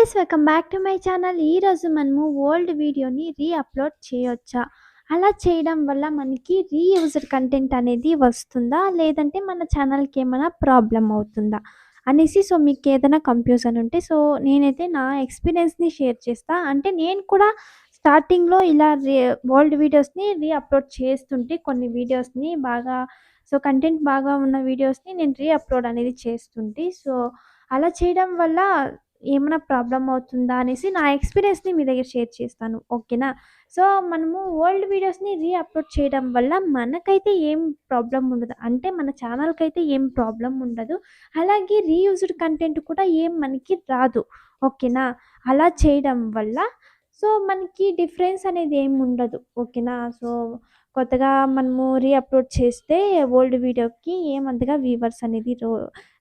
Guys welcome back to my channel. ఈరోజు మనము old వీడియోని రీ అప్లోడ్ చేయొచ్చా? అలా చేయడం వల్ల మనకి రీయూజ్డ్ కంటెంట్ అనేది వస్తుందా? లేదంటే మన ఛానల్కి ఏమైనా ప్రాబ్లం అవుతుందా? అనేసి సో మీకు ఏదైనా కన్ఫ్యూజన్ ఉంటే సో నేనైతే నా ఎక్స్పీరియన్స్ని షేర్ చేస్తా. అంటే నేను కూడా స్టార్టింగ్లో ఇలా రీ ఓల్డ్ వీడియోస్ని రీ అప్లోడ్ చేస్తుంటే కొన్ని వీడియోస్ని బాగా సో కంటెంట్ బాగా ఉన్న వీడియోస్ని నేను రీ అప్లోడ్ అనేది చేస్తుంటే సో అలా చేయడం వల్ల ఏమైనా ప్రాబ్లమ్ అవుతుందా అనేసి నా ఎక్స్పీరియన్స్ని మీ దగ్గర షేర్ చేస్తాను. ఓకేనా? సో మనము ఓల్డ్ వీడియోస్ని రీ అప్లోడ్ చేయడం వల్ల మనకైతే ఏం ప్రాబ్లం ఉండదు. అంటే మన ఛానల్కి అయితే ఏం ప్రాబ్లం ఉండదు. అలాగే రీయూజ్డ్ కంటెంట్ కూడా ఏం మనకి రాదు. ఓకేనా? అలా చేయడం వల్ల సో మనకి డిఫరెన్స్ అనేది ఏమి ఉండదు. ఓకేనా? సో కొత్తగా మనము రీఅప్లోడ్ చేస్తే ఓల్డ్ వీడియోకి ఏమంతగా వ్యూవర్స్ అనేది రో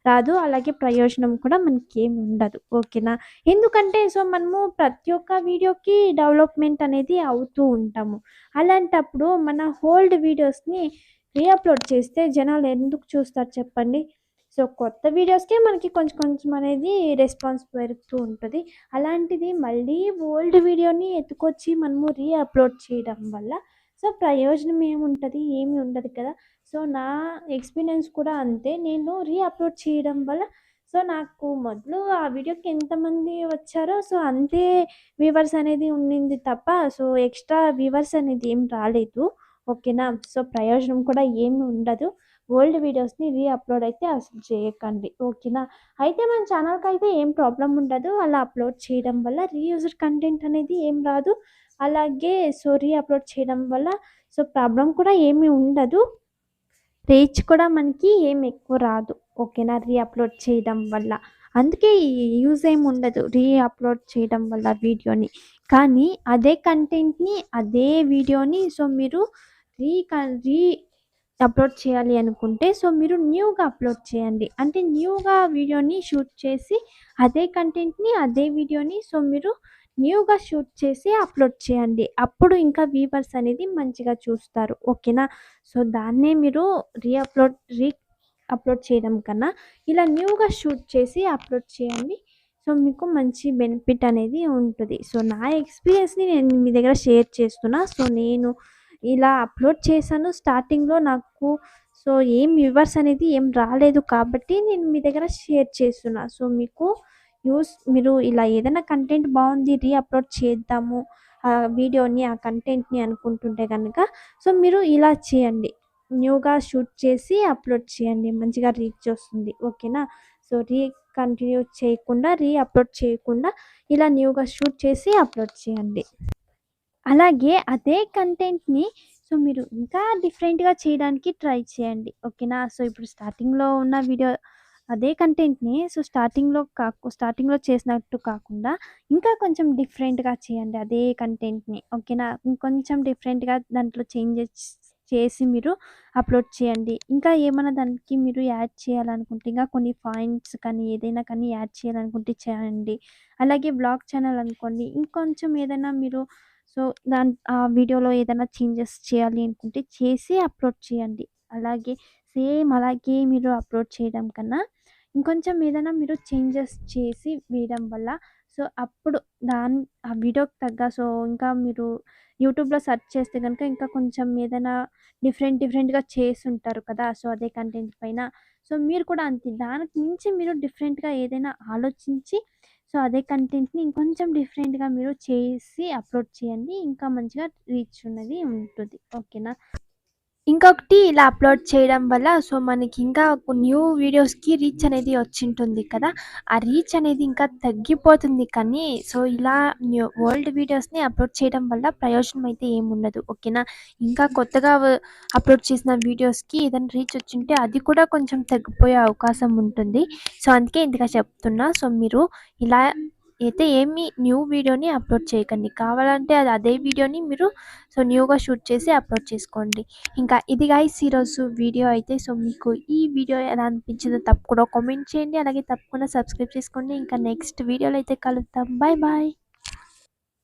రాదు. అలాగే ప్రయోజనం కూడా మనకి ఏమి ఉండదు. ఓకేనా? ఎందుకంటే సో మనము ప్రతి ఒక్క వీడియోకి డెవలప్మెంట్ అనేది అవుతూ ఉంటాము. అలాంటప్పుడు మన ఓల్డ్ వీడియోస్ని రీఅప్లోడ్ చేస్తే జనాలు ఎందుకు చూస్తారు చెప్పండి? సో కొత్త వీడియోస్కే మనకి కొంచెం కొంచెం అనేది రెస్పాన్స్ పెరుగుతూ ఉంటుంది. అలాంటిది మళ్ళీ ఓల్డ్ వీడియోని ఎత్తుకొచ్చి మనము రీ అప్లోడ్ చేయడం వల్ల సో ప్రయోజనం ఏముంటుంది ఏమి ఉండదు కదా. సో నా ఎక్స్పీరియన్స్ కూడా అంతే. నేను రీ అప్లోడ్ చేయడం వల్ల సో నాకు మొదలు ఆ వీడియోకి ఎంతమంది వచ్చారో సో అంతే వ్యూవర్స్ అనేది ఉండింది తప్ప సో ఎక్స్ట్రా వ్యూవర్స్ అనేది ఏం రాలేదు. ఓకేనా? సో ప్రయోజనం కూడా ఏమి ఉండదు. ఓల్డ్ వీడియోస్ని రీ అప్లోడ్ అయితే అసలు చేయకండి. ఓకేనా? అయితే మన ఛానల్కి అయితే ఏం ప్రాబ్లం ఉండదు. అలా అప్లోడ్ చేయడం వల్ల రీయూజర్ కంటెంట్ అనేది ఏం రాదు. అలాగే సో రీ అప్లోడ్ చేయడం వల్ల సో ప్రాబ్లం కూడా ఏమీ ఉండదు. రీచ్ కూడా మనకి ఏం ఎక్కువ రాదు. ఓకేనా? రీ అప్లోడ్ చేయడం వల్ల. అందుకే యూజ్ ఏమి ఉండదు రీ అప్లోడ్ చేయడం వల్ల వీడియోని. కానీ అదే కంటెంట్ని అదే వీడియోని సో మీరు రీ రీ అప్లోడ్ చేయాలి అనుకుంటే సో మీరు న్యూగా అప్లోడ్ చేయండి. అంటే న్యూగా వీడియోని షూట్ చేసి అదే కంటెంట్ని అదే వీడియోని సో మీరు న్యూగా షూట్ చేసి అప్లోడ్ చేయండి. అప్పుడు ఇంకా వీవర్స్ అనేది మంచిగా చూస్తారు. ఓకేనా? సో దాన్నే మీరు రీఅప్లోడ్ రీ అప్లోడ్ చేయడం కన్నా ఇలా న్యూగా షూట్ చేసి అప్లోడ్ చేయండి. సో మీకు మంచి బెనిఫిట్ అనేది ఉంటుంది. సో నా ఎక్స్పీరియన్స్ని నేను మీ దగ్గర షేర్ చేస్తున్నా. సో నేను ఇలా అప్లోడ్ చేశాను. స్టార్టింగ్లో నాకు సో ఏం వ్యూవర్స్ అనేది ఏం రాలేదు కాబట్టి నేను మీ దగ్గర షేర్ చేస్తున్నా. సో మీకు యూస్ మీరు ఇలా ఏదైనా కంటెంట్ బాగుంది రీ అప్లోడ్ చేద్దాము ఆ వీడియోని ఆ కంటెంట్ని అనుకుంటుంటే కనుక సో మీరు ఇలా చేయండి. న్యూగా షూట్ చేసి అప్లోడ్ చేయండి. మంచిగా రీచ్ వస్తుంది. ఓకేనా సో రీ కంటిన్యూ చేయకుండా రీ అప్లోడ్ చేయకుండా ఇలా న్యూగా షూట్ చేసి అప్లోడ్ చేయండి. అలాగే అదే కంటెంట్ని సో మీరు ఇంకా డిఫరెంట్గా చేయడానికి ట్రై చేయండి. ఓకేనా? సో ఇప్పుడు స్టార్టింగ్లో ఉన్న వీడియో అదే కంటెంట్ని సో స్టార్టింగ్లో కాకు స్టార్టింగ్లో చేసినట్టు కాకుండా ఇంకా కొంచెం డిఫరెంట్గా చేయండి అదే కంటెంట్ని. ఓకేనా? ఇంకొంచెం డిఫరెంట్గా దాంట్లో చేంజెస్ చేసి మీరు అప్లోడ్ చేయండి. ఇంకా ఏమైనా దానికి మీరు యాడ్ చేయాలనుకుంటే ఇంకా కొన్ని పాయింట్స్ కానీ ఏదైనా కానీ యాడ్ చేయాలనుకుంటే చేయండి. అలాగే బ్లాగ్ ఛానల్ అనుకోండి ఇంకొంచెం ఏదైనా మీరు సో దాని ఆ వీడియోలో ఏదైనా చేంజెస్ చేయాలి అనుకుంటే చేసి అప్లోడ్ చేయండి. అలాగే సేమ్ అలాగే మీరు అప్లోడ్ చేయడం కన్నా ఇంకొంచెం ఏదైనా మీరు చేంజెస్ చేసి వేయడం వల్ల సో అప్పుడు దాని ఆ వీడియోకి తగ్గ సో ఇంకా మీరు యూట్యూబ్లో సెర్చ్ చేస్తే కనుక ఇంకా కొంచెం ఏదైనా డిఫరెంట్ డిఫరెంట్గా చేసి ఉంటారు కదా సో అదే కంటెంట్ పైన. సో మీరు కూడా అంతే. దానికి మించి మీరు డిఫరెంట్గా ఏదైనా ఆలోచించి సో అదే కంటెంట్ని ఇంకొంచెం డిఫరెంట్గా మీరు చేసి అప్లోడ్ చేయండి. ఇంకా మంచిగా రీచ్ ఉన్నది ఉంటుంది. ఓకేనా? ఇంకొకటి ఇలా అప్లోడ్ చేయడం వల్ల సో మనకి ఇంకా న్యూ వీడియోస్కి రీచ్ అనేది వచ్చింటుంది కదా. ఆ రీచ్ అనేది ఇంకా తగ్గిపోతుంది కానీ సో ఇలా న్యూ ఓల్డ్ వీడియోస్ని అప్లోడ్ చేయడం వల్ల ప్రయోజనం అయితే ఏముండదు ఓకేనా? ఇంకా కొత్తగా అప్లోడ్ చేసిన వీడియోస్కి ఏదైనా రీచ్ వచ్చింటే అది కూడా కొంచెం తగ్గిపోయే అవకాశం ఉంటుంది. సో అందుకే ఇంతగా చెప్తున్నా. సో మీరు ఇలా అయితే ఏమి న్యూ వీడియోని అప్లోడ్ చేయకండి. కావాలంటే అది అదే వీడియోని మీరు సో న్యూగా షూట్ చేసి అప్లోడ్ చేసుకోండి. ఇంకా ఇది గైస్ ఈరోజు వీడియో అయితే సో మీకు ఈ వీడియో ఎలా అనిపించిందో తప్పకుండా కామెంట్ చేయండి. అలాగే తప్పకుండా సబ్స్క్రైబ్ చేసుకోండి. ఇంకా నెక్స్ట్ వీడియోలో అయితే కలుద్దాం. Bye bye